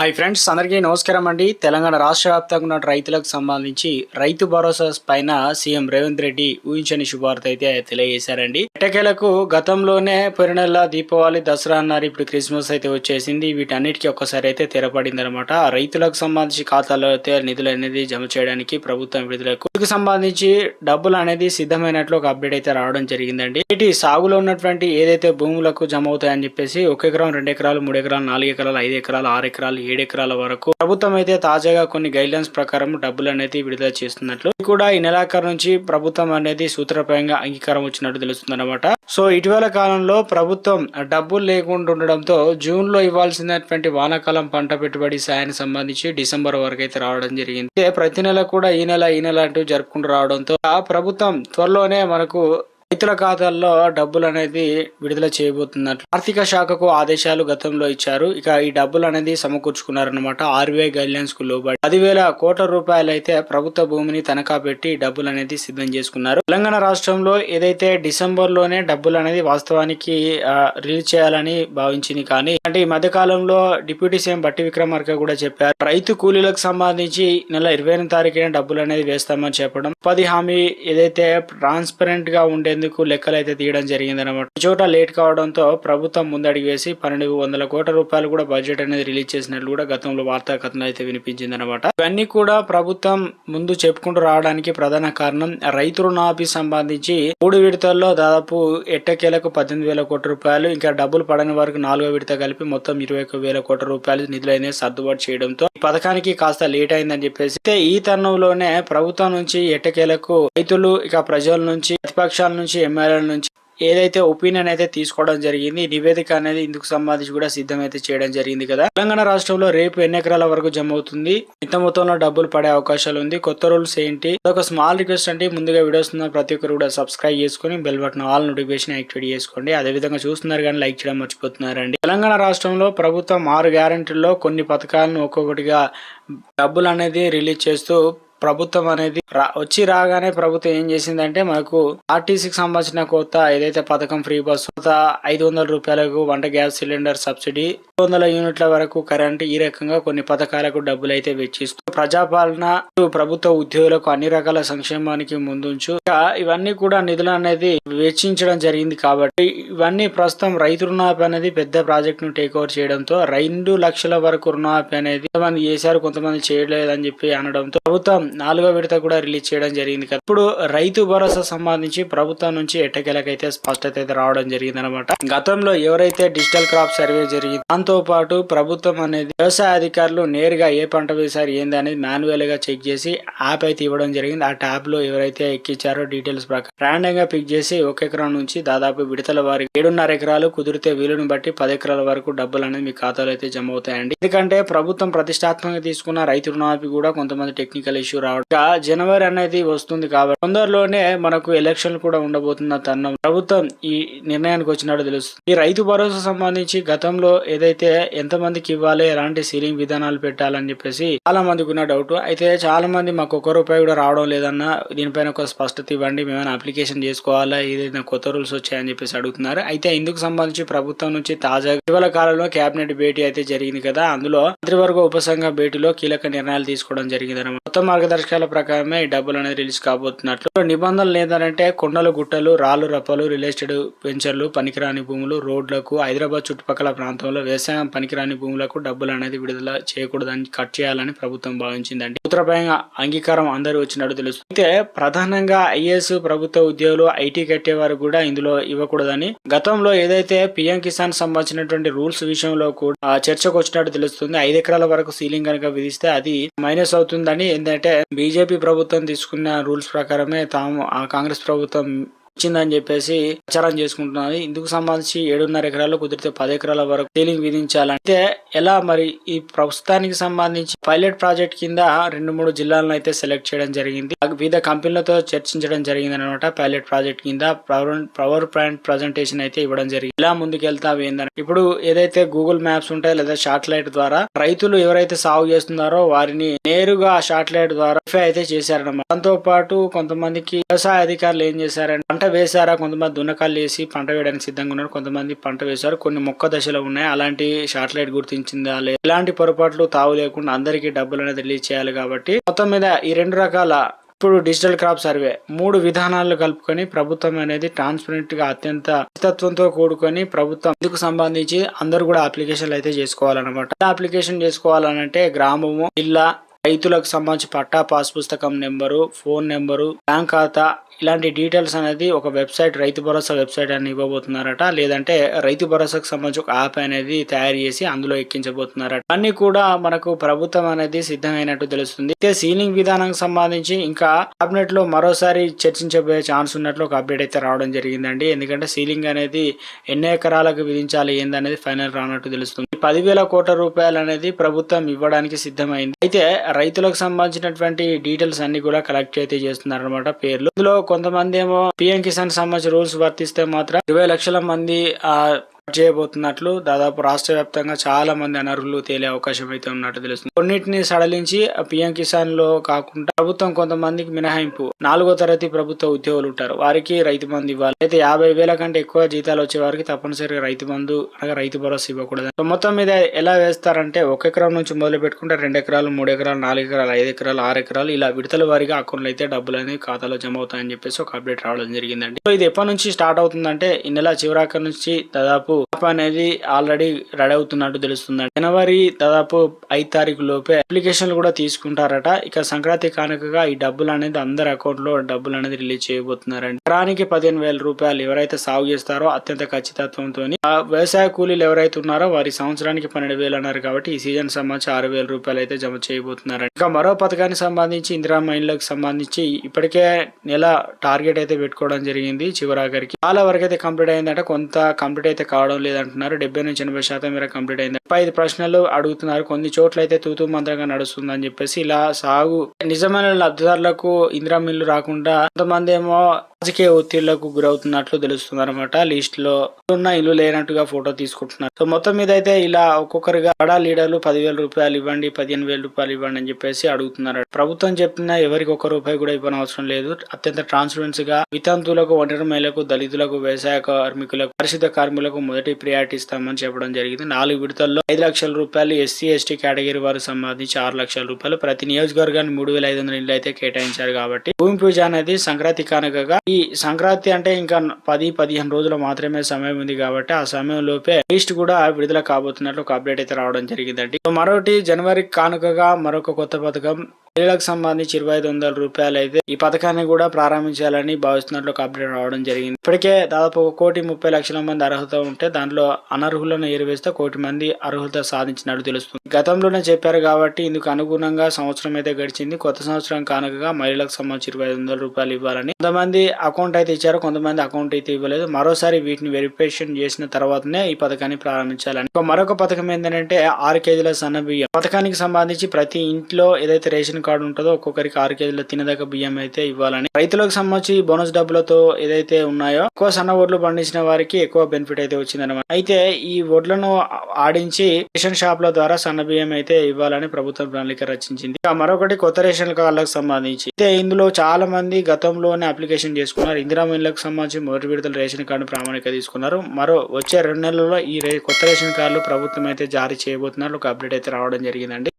Hi friends అందరికీ నమస్కారం అండి. తెలంగాణ రాష్ట్ర వ్యాప్తంగా ఉన్న రైతులకు సంబంధించి రైతు భరోసా పైన సీఎం రేవంత్ రెడ్డి ఊహించని శుభార్త అయితే తెలియజేశారండి. ఎట్టకేలకు గతంలోనే పోయిన నెల దీపావళి దసరా అన్నారు. ఇప్పుడు క్రిస్మస్ అయితే వచ్చేసింది. వీటన్నిటికీ ఒక్కసారి అయితే తెరపడింది అనమాట రైతులకు సంబంధించి ఖాతాలో అయితే నిధులు అనేది జమ చేయడానికి ప్రభుత్వం విడుదలకు రైతుకు సంబంధించి డబ్బులు అనేది సిద్ధమైనట్లు ఒక అప్డేట్ అయితే రావడం జరిగిందండి. ఇటు సాగులో ఉన్నటువంటి ఏదైతే భూములకు జమ అవుతాయని చెప్పేసి ఒక ఎకరం రెండు ఎకరాలు మూడు ఎకరాలు నాలుగు ఎకరాలు ఐదు ఎకరాలు ఆరు ఎకరాలు ఏడు ఎకరాల వరకు ప్రభుత్వం అయితే తాజాగా కొన్ని గైడ్ లైన్స్ ప్రకారం డబ్బులు అనేది విడుదల చేస్తున్నట్లు కూడా ఈ నెలాఖరు నుంచి ప్రభుత్వం అనేది సూత్రప్రాయంగా అంగీకారం వచ్చినట్టు తెలుస్తుంది అనమాట సో ఇటీవల కాలంలో ప్రభుత్వం డబ్బులు లేకుండా ఉండడంతో జూన్లో ఇవ్వాల్సినటువంటి వానాకాలం పంట పెట్టుబడి సాయానికి సంబంధించి డిసెంబర్ వరకు అయితే రావడం జరిగింది. ప్రతి నెల కూడా ఈ నెల ఈ నెల అంటూ జరుపుకుంటూ రావడంతో ఆ ప్రభుత్వం త్వరలోనే మనకు రైతుల ఖాతాల్లో డబ్బులు అనేది విడుదల చేయబోతున్నట్లు ఆర్థిక శాఖకు ఆదేశాలు గతంలో ఇచ్చారు. ఇక ఈ డబ్బులు అనేది సమకూర్చుకున్నారన్నమాట ఆర్బీఐ గైడ్లైన్స్కు లోబడి. పదివేల కోట్ల రూపాయలు అయితే ప్రభుత్వ భూమిని తనఖా పెట్టి డబ్బులు అనేది సిద్ధం చేసుకున్నారు. తెలంగాణ రాష్ట్రంలో ఏదైతే డిసెంబర్లోనే డబ్బులు అనేది వాస్తవానికి రిలీజ్ చేయాలని భావించింది కానీ అంటే ఈ మధ్య కాలంలో డిప్యూటీ సీఎం బట్టి విక్రమార్క కూడా చెప్పారు. రైతు కూలీలకు సంబంధించి నెల ఇరవై ఎనిమిది తారీఖున డబ్బులు అనేది వేస్తామని చెప్పడం. ఉపాధి హామీ ఏదైతే ట్రాన్స్పరెంట్గా ఉండేది లెక్కలు అయితే తీయడం జరిగింది అనమాట చోట లేట్ కావడంతో ప్రభుత్వం ముందడుగు వేసి పన్నెండు వందల కోట్ల రూపాయలు కూడా బడ్జెట్ అనేది రిలీజ్ చేసినట్లు కూడా గతంలో వార్తా కథనం అయితే వినిపించింది అనమాట ఇవన్నీ కూడా ప్రభుత్వం ముందు చెప్పుకుంటూ రావడానికి ప్రధాన కారణం రైతు రుణాఫీ సంబంధించి మూడు విడతల్లో దాదాపు ఎట్టకేలకు పద్దెనిమిది వేల కోట్ల రూపాయలు ఇంకా డబ్బులు పడని వరకు నాలుగో విడత కలిపి మొత్తం ఇరవై ఒక వేల కోట్ల రూపాయలు నిధులైన సర్దుబాటు చేయడంతో ఈ పథకానికి కాస్త లేట్ అయిందని చెప్పేసి అయితే ఈ తరుణంలోనే ప్రభుత్వం నుంచి ఎట్టకేలకు రైతులు ఇక ప్రజల నుంచి ప్రతిపక్షాల నుంచి ఎమ్మెల్యేల నుంచి ఏదైతే ఒపీనియన్ అయితే తీసుకోవడం జరిగింది నివేదిక అనేది ఇందుకు సంబంధించి కూడా సిద్ధం అయితే చేయడం జరిగింది కదా. తెలంగాణ రాష్ట్రంలో రేపు ఎన్ని ఎకరాల వరకు జమ అవుతుంది ఇంత మొత్తంలో డబ్బులు పడే అవకాశాలు ఉంది. కొత్త రూల్స్ ఏంటి? ఒక స్మాల్ రిక్వెస్ట్ అంటే ముందుగా వీడియోస్ ఉన్న ప్రతి ఒక్కరు కూడా సబ్స్క్రైబ్ చేసుకుని bell button all notification activate చేసుకోండి. అదే విధంగా చూస్తున్నారు కానీ లైక్ చేయడం మర్చిపోతున్నారండి. తెలంగాణ రాష్ట్రంలో ప్రభుత్వం ఆరు గ్యారంటీల్లో కొన్ని పథకాలను ఒక్కొక్కటిగా డబ్బులు అనేది రిలీజ్ చేస్తూ ప్రభుత్వం అనేది వచ్చి రాగానే ప్రభుత్వం ఏం చేసిందంటే మనకు ఆర్టీసీకి సంబంధించిన కొత్త ఏదైతే పథకం ఫ్రీ బస్ కొత్త ఐదు వందల రూపాయలకు వంట గ్యాస్ సిలిండర్ సబ్సిడీ ఐదు వందల యూనిట్ల వరకు కరెంట్ ఈ రకంగా కొన్ని పథకాలకు డబ్బులు అయితే వెచ్చిస్తూ ప్రజాపాలన ప్రభుత్వ ఉద్యోగులకు అన్ని రకాల సంక్షేమానికి ముందుంచు. ఇవన్నీ కూడా నిధులు అనేది వెచ్చించడం జరిగింది కాబట్టి ఇవన్నీ ప్రస్తుతం రైతు రుణాపి అనేది పెద్ద ప్రాజెక్ట్ను టేక్ ఓవర్ చేయడంతో రెండు లక్షల వరకు రుణాపి అనేది కొంతమంది చేశారు కొంతమంది చేయలేదని చెప్పి అనడంతో ప్రభుత్వం నాలుగో విడత కూడా రిలీజ్ చేయడం జరిగింది కదా. ఇప్పుడు రైతు భరోసా సంబంధించి ప్రభుత్వం నుంచి ఎట్టకేలకైతే స్పష్టత అయితే రావడం జరిగింది అనమాట గతంలో ఎవరైతే డిజిటల్ క్రాప్ సర్వే జరిగింది దాంతో పాటు ప్రభుత్వం అనేది వ్యవసాయ అధికారులు నేరుగా ఏ పంట వేశారు ఏంది అనేది మాన్యువల్గా చెక్ చేసి యాప్ అయితే ఇవ్వడం జరిగింది. ఆ ట్యాబ్లో ఎవరైతే ఎక్కించారో డీటెయిల్స్ ప్రకారం. ర్యాండంగా పిక్ చేసి ఒక ఎకరం నుంచి దాదాపు విడతల వారి ఏడున్నర ఎకరాలు కుదిరితే వీలుని బట్టి పది ఎకరాల వరకు డబ్బులు అనేది మీ ఖాతాలో అయితే జమ అవుతాయండి. ఎందుకంటే ప్రభుత్వం ప్రతిష్టాత్మకంగా తీసుకున్న రైతు రుణమాఫీ కూడా కొంతమంది టెక్నికల్ ఇష్యూ రావడం. జనవరి అనేది వస్తుంది కాబట్టి తొందరలోనే మనకు ఎలక్షన్లు కూడా ఉండబోతున్న తరుణం ప్రభుత్వం ఈ నిర్ణయానికి వచ్చినట్టు తెలుస్తుంది. ఈ రైతు భరోసా సంబంధించి గతంలో ఏదైతే ఎంతమందికి ఇవ్వాలి ఎలాంటి సీలింగ్ విధానాలు పెట్టాలని చెప్పేసి చాలా మందికి డౌట్ అయితే చాలా మంది మాకు ఒక్క రూపాయి కూడా రావడం లేదన్న దీనిపైన ఒక స్పష్టత ఇవ్వండి మేమైనా అప్లికేషన్ చేసుకోవాలా ఏదైనా కొత్త రూల్స్ వచ్చాయని చెప్పేసి అడుగుతున్నారు. అయితే ఇందుకు సంబంధించి ప్రభుత్వం నుంచి తాజాగా ఇటీవల కాలంలో కేబినెట్ భేటీ అయితే జరిగింది కదా. అందులో మంత్రివర్గ ఉపసంఘ భేటీలో కీలక నిర్ణయాలు తీసుకోవడం జరిగింది అన్నమాట కొత్త మార్గదర్శకాల ప్రకారమే ఈ డబ్బులు అనేది రిలీజ్ కాబోతున్నట్లు. నిబంధనలు ఏంటంటే కొండలు గుట్టలు రాళ్ళు రప్పలు రియల్ ఎస్టేట్ వెంచర్లు పనికిరాని భూములు రోడ్లకు హైదరాబాద్ చుట్టుపక్కల ప్రాంతంలో వ్యవసాయం పనికిరాని భూములకు డబ్బులు అనేది విడుదల చేయకూడదని కట్ చేయాలని ప్రభుత్వం భావించిందండి సూత్రప్రాయంగా అంగీకారం అందరూ వచ్చినట్టు తెలుస్తుంది. అయితే ప్రధానంగా ఐఏఎస్ ప్రభుత్వ ఉద్యోగులు ఐటీ కట్టేవారు కూడా ఇందులో ఇవ్వకూడదని. గతంలో ఏదైతే పిఎం కిసాన్ సంబంధించినటువంటి రూల్స్ విషయంలో కూడా చర్చకు వచ్చినట్టు తెలుస్తుంది. ఐదు ఎకరాల వరకు సీలింగ్ కనుక విధిస్తే అది మైనస్ అవుతుందని. ఏంటంటే బీజేపీ ప్రభుత్వం తీసుకున్న రూల్స్ ప్రకారమే తాము ఆ కాంగ్రెస్ ప్రభుత్వం ఇచ్చిందని చెప్పేసి ప్రచారం చేసుకుంటున్నది. ఇందుకు సంబంధించి ఏడున్నర ఎకరాలు కుదిరితే పది ఎకరాల వరకు సీలింగ్ విధించాలంటే ఎలా మరి ఈ ప్రస్తుతానికి సంబంధించి పైలట్ ప్రాజెక్ట్ కింద రెండు మూడు జిల్లాలను అయితే సెలెక్ట్ చేయడం జరిగింది. వివిధ కంపెనీలతో చర్చించడం జరిగింది అనమాట పైలట్ ప్రాజెక్ట్ కింద. పవర్ పవర్ పాయింట్ ప్రజెంటేషన్ అయితే ఇవ్వడం జరిగింది. ఇలా ముందుకెళ్తావు ఏందని. ఇప్పుడు ఏదైతే గూగుల్ మ్యాప్స్ ఉంటాయో లేదా శాటిలైట్ ద్వారా రైతులు ఎవరైతే సాగు చేస్తున్నారో వారిని నేరుగా ఆ శాటిలైట్ ద్వారా అయితే చేశారనమాట దాంతో పాటు కొంతమందికి వ్యవసాయ అధికారులు ఏం చేశారంటే పంట వేశారా? కొంతమంది దున్నకాలు వేసి పంట వేయడానికి సిద్ధంగా ఉన్నారు. కొంతమంది పంట వేశారు. కొన్ని మొక్క దశలో ఉన్నాయి. అలాంటి షార్ట్లైట్ గుర్తించిందా? లేదు ఎలాంటి పొరపాట్లు తావు లేకుండా అందరికీ డబ్బులు అనేది రిలీజ్ చేయాలి కాబట్టి మొత్తం మీద ఈ రెండు రకాల ఇప్పుడు డిజిటల్ క్రాప్ సర్వే మూడు విధానాలు కలుపుకొని ప్రభుత్వం అనేది ట్రాన్స్పరెంట్గా అత్యంత ఖచ్చితత్వంతో కూడుకొని ప్రభుత్వం ఇందుకు సంబంధించి అందరూ కూడా అప్లికేషన్లు అయితే చేసుకోవాలన్నమాట. అప్లికేషన్ చేసుకోవాలనంటే గ్రామము జిల్లా రైతులకు సంబంధించి పట్టా పాస్ పుస్తకం నెంబరు ఫోన్ నెంబరు బ్యాంక్ ఖాతా ఇలాంటి డీటెయిల్స్ అనేది ఒక వెబ్సైట్ రైతు భరోసా వెబ్సైట్ అని ఇవ్వబోతున్నారట. లేదంటే రైతు భరోసాకు సంబంధించి ఒక యాప్ అనేది తయారు చేసి అందులో ఎక్కించబోతున్నారట. అన్ని కూడా మనకు ప్రభుత్వం అనేది సిద్ధమైనట్టు తెలుస్తుంది. అయితే సీలింగ్ విధానానికి సంబంధించి ఇంకా కేబినెట్లో మరోసారి చర్చించబోయే ఛాన్స్ ఉన్నట్లు ఒక అప్డేట్ అయితే రావడం జరిగిందండి. ఎందుకంటే సీలింగ్ అనేది ఎన్ని ఎకరాలకు విధించాలి ఏందనేది ఫైనల్ రానట్టు తెలుస్తుంది. పదివేల కోట్ల రూపాయలు అనేది ప్రభుత్వం ఇవ్వడానికి సిద్ధమైంది. అయితే రైతులకు సంబంధించినటువంటి డీటెయిల్స్ అన్ని కూడా కలెక్ట్ అయితే చేస్తున్నారు అనమాట పేర్లు. ఇందులో కొంతమంది ఏమో పిఎం కిసాన్ సంబంధించిన రూల్స్ వర్తిస్తే మాత్రం ఇరవై లక్షల మంది ఆ చేయబోతున్నట్లు దాదాపు రాష్ట్ర వ్యాప్తంగా చాలా మంది అనర్హులు తేలే అవకాశం అయితే ఉన్నట్టు తెలుస్తుంది. కొన్నిటిని సడలించి పిఎం కిసాన్లో కాకుండా ప్రభుత్వం కొంతమందికి మినహాయింపు. నాలుగో తరగతి ప్రభుత్వ ఉద్యోగులు ఉంటారు. వారికి రైతు బంధు ఇవ్వాలి. అయితే యాభై వేల కంటే ఎక్కువ జీతాలు వచ్చే వారికి తప్పనిసరిగా రైతు బంధు అనగా రైతు భరోసా ఇవ్వకూడదు సో మొత్తం మీద ఎలా వేస్తారంటే ఒక ఎకరం నుంచి మొదలు పెట్టుకుంటే రెండు ఎకరాలు మూడు ఎకరాలు నాలుగు ఎకరాలు ఐదు ఎకరాలు ఆరు ఎకరాలు ఇలా విడతల వారిగా అకౌంట్లో అయితే డబ్బులు అనేది ఖాతాలో జమ అవుతాయని చెప్పేసి ఒక అప్డేట్ రావడం జరిగిందండి. సో ఇది ఎప్పటి నుంచి స్టార్ట్ అవుతుందంటే ఈ నెల చివరాక నుంచి దాదాపు యాప్ అనేది ఆల్రెడీ రెడీ అవుతున్నట్టు తెలుస్తుంది. జనవరి దాదాపు ఐదు తారీఖు లోపే అప్లికేషన్లు కూడా తీసుకుంటారట. ఇక సంక్రాంతి కానుకగా ఈ డబ్బులు అనేది అందరి అకౌంట్లో డబ్బులు అనేది రిలీజ్ చేయబోతున్నారండి ఎకరానికి పదిహేను వేల రూపాయలు ఎవరైతే సాగు చేస్తారో అత్యంత ఖచ్చితత్వంతో ఆ వ్యవసాయ కూలీలు ఎవరైతే ఉన్నారో వారి సంవత్సరానికి పన్నెండు వేలు అన్నారు కాబట్టి ఈ సీజన్ సంబంధించి ఆరు వేల రూపాయలు అయితే జమ చేయబోతున్నారండి ఇంకా మరో పథకానికి సంబంధించి ఇందిరా మైన్లకు సంబంధించి ఇప్పటికే నెల టార్గెట్ అయితే పెట్టుకోవడం జరిగింది చివరాఖరికి. చాలా వరకు అయితే కంప్లీట్ అయిందంటే. కొంత కంప్లీట్ అయితే కావడం లేదంటున్నారు. డెబ్బై నుంచి ఎనభై శాతం మేర కంప్లీట్ అయింది. ముప్పై ఐదు ప్రశ్నలు అడుగుతున్నారు. కొన్ని చోట్ల అయితే తూతూ మంత్రంగా నడుస్తుందని చెప్పేసి ఇలా సాగు నిజమైన లబ్ధిదారులకు ఇందిరా మిల్లు రాకుండా కొంతమంది ఏమో రాజకీయ ఒత్తిళ్ళకు గురవుతున్నట్లు తెలుస్తుంది అనమాట లిస్ట్లో ఉన్న ఇల్లు లేనట్టుగా ఫోటో తీసుకుంటున్నారు. సో మొత్తం మీద అయితే ఇలా ఒక్కొక్కరిగా బడా లీడర్లు పదివేల రూపాయలు ఇవ్వండి పదిహేను వేల రూపాయలు ఇవ్వండి అని చెప్పేసి అడుగుతున్నారు. ప్రభుత్వం చెప్పిన ఎవరికి ఒక్క రూపాయి కూడా ఇవ్వని అవసరం లేదు. అత్యంత ట్రాన్స్పరెన్సీ గా వితంతువులకు ఒంటరి మహిళలకు దళితులకు వ్యవసాయ కార్మికులకు పరిశుద్ధ కార్మికులకు మొదటి ప్రియారిటీ ఇస్తామని చెప్పడం జరిగింది. నాలుగు విడతల్లో ఐదు లక్షల రూపాయలు ఎస్సీ ఎస్టీ కేటగిరీ వారు సంబంధించి ఆరు లక్షల రూపాయలు. ప్రతి నియోజకవర్గానికి మూడు వేల ఐదు వందల ఇళ్ళు అయితే కేటాయించారు కాబట్టి భూమి పూజ అనేది సంక్రాంతి కానుకగా ఈ సంక్రాంతి అంటే ఇంకా పది పదిహేను రోజులు మాత్రమే సమయం ఉంది కాబట్టి ఆ సమయం లోపే లిస్ట్ కూడా విడుదల కాబోతున్నట్లు ఒక అప్డేట్ అయితే రావడం జరిగిందండి. మరొకటి జనవరి కానుకగా మరొక కొత్త పథకం మహిళలకు సంబంధించి ఇరవై ఐదు వందల రూపాయలు అయితే ఈ పథకాన్ని కూడా ప్రారంభించాలని భావిస్తున్నట్లు ఒక అప్డేట్ రావడం జరిగింది. ఇప్పటికే దాదాపు ఒక కోటి ముప్పై లక్షల మంది అర్హత ఉంటే దాంట్లో అనర్హులను ఎరివేస్తే కోటి మంది అర్హత సాధించినట్లు తెలుస్తుంది. గతంలోనే చెప్పారు కాబట్టి ఇందుకు అనుగుణంగా సంవత్సరం అయితే గడిచింది. కొత్త సంవత్సరం కానుకగా మహిళలకు సంబంధించి ఇరవై ఐదు వందల రూపాయలు ఇవ్వాలని కొంతమంది అకౌంట్ అయితే ఇచ్చారు కొంతమంది అకౌంట్ అయితే ఇవ్వలేదు. మరోసారి వీటిని వెరిఫికేషన్ చేసిన తర్వాతనే ఈ పథకాన్ని ప్రారంభించాలని. మరొక పథకం ఏంటంటే ఆరు కేజీల సన్న బియ్యం. పథకానికి సంబంధించి ప్రతి ఇంట్లో ఏదైతే రేషన్ కార్డు ఉంటుందో ఒక్కొక్కరికి ఆరు కేజీల తినదగ్గ బియ్యం అయితే ఇవ్వాలని. రైతులకు సంబంధించి బోనస్ డబ్బులతో ఏదైతే ఉన్నాయో ఎక్కువ సన్న వడ్లు పండించిన వారికి ఎక్కువ బెనిఫిట్ అయితే వచ్చిందనమాట అయితే ఈ వడ్లను ఆడించి రేషన్ షాప్ల ద్వారా సన్న బియ్యం అయితే ఇవ్వాలని ప్రభుత్వం ప్రణాళిక రచించింది. మరొకటి కొత్త రేషన్ కార్డులకు సంబంధించి. అయితే ఇందులో చాలా మంది గతంలోనే అప్లికేషన్ చేసుకున్నారు. ఇందిరా మిల్లకు సంబంధించి మొదటి విడతల రేషన్ కార్డు ప్రామాణిక తీసుకున్నారు. మరో వచ్చే రెండు నెలల్లో ఈ కొత్త రేషన్ కార్డులు ప్రభుత్వం అయితే జారీ చేయబోతున్నారు. ఒక అప్డేట్ అయితే రావడం జరిగిందండి.